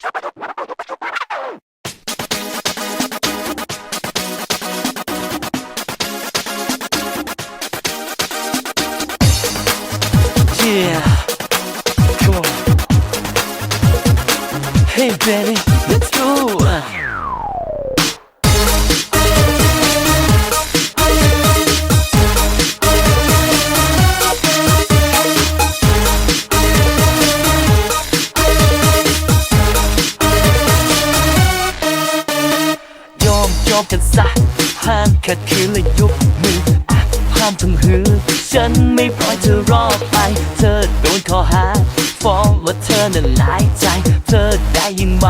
Yeah, come on. Hey, baby, let's go. ยอมกันซะห้ามขัดขืนและยุบมือห้ามถึงหือ ฉันไม่ปล่อยเธอรอดไป เธอโดนข้อหา ฟ้องว่าเธอนั้นหลายใจ เธอได้ยินไหม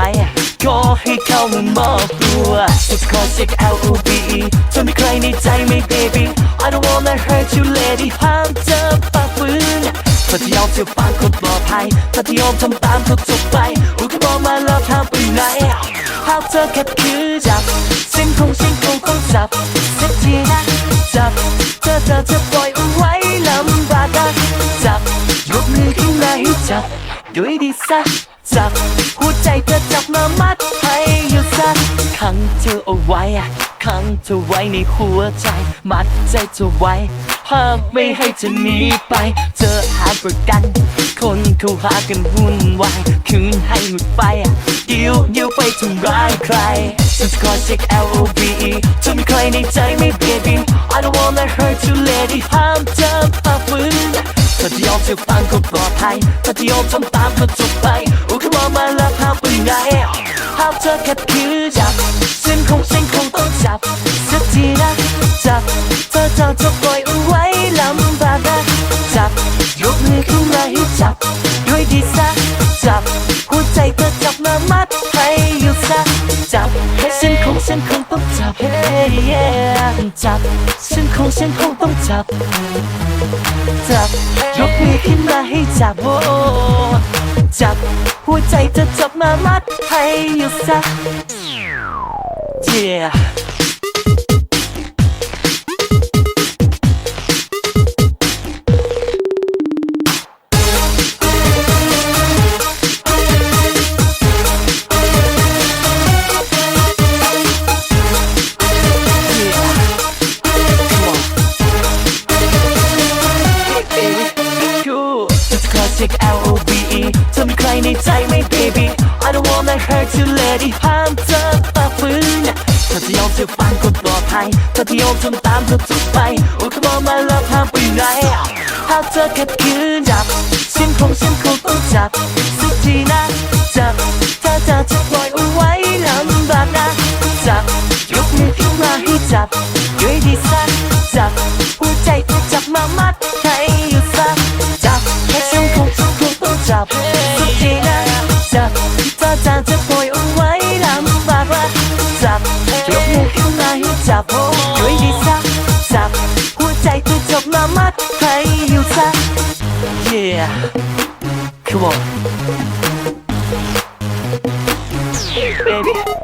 ก็ให้เข้ามามอบตัวสุดขอเช็ค L O V E เธอมีใครในใจไหม baby I don't wanna hurt you lady ห้ามเธอปากฟืนเธอที่ยอมเสียฟังคนปลอดภัยเธอที่ยอมทำตามก็จบไปรู้แค่บอกมาแล้วห้ามไปไหนหากเธอขัดขืนจับ จับสักทีนะจับเธอเธอจะปล่อยเอาไว้ลำบากนะจับยกมือขึ้นมาให้จับด้วยดีสักจับหัวใจเธอจับมามัดให้อยู่สักขังเธอเอาไว้อะขังเธอไว้ในหัวใจ มัดใจเธอไว้ห้ามไม่ให้เธอหนีไป เธอหาประกัน คนเขาหากันวุ่นวายคืนให้หมดไปอะเดี๋ยวเดี๋ยวไปทำร้ายใครฉันจะขอเช็ค L O V E เธอมีใครในใจไหม baby I don't wanna hurt you lady ห้ามเธอฝ่าฝืนถ้าที่ยอมเสียฟังก็ปลอดภัยถ้าที่ยอมทำตามก็จบไปโอ้แค่มองมาแล้วห้ามไปไหนห้ามเธอแค่คือจับฉันคงฉันคงต้องจับสักทีนะจับเธอเจะปล่อย yeah จับฉันคงฉันคงต้องจับ จับยกมือขึ้นมาให้จับโอ้จับ หัวใจจะจับมามัดให้อยู่ซะ yeah O V E เธอมีใครในใจไหม baby I don't wanna hurt you lady ห้ามเธอฝ่าฝืนเธอจะยอมเสียฟังคนปลอดภัยเธอจะยอมทำตามก็จบไปโอ้ย come on my love ห้ามไปไหนหากเธอขัดขืนจับ จะปล่อยเอาไว้ลำบากนะจับยกมือขึ้นมาให้จับด้วยดีสักจับหัวใจเธอจับมามัดให้อยู่สัก Yeah Come on Baby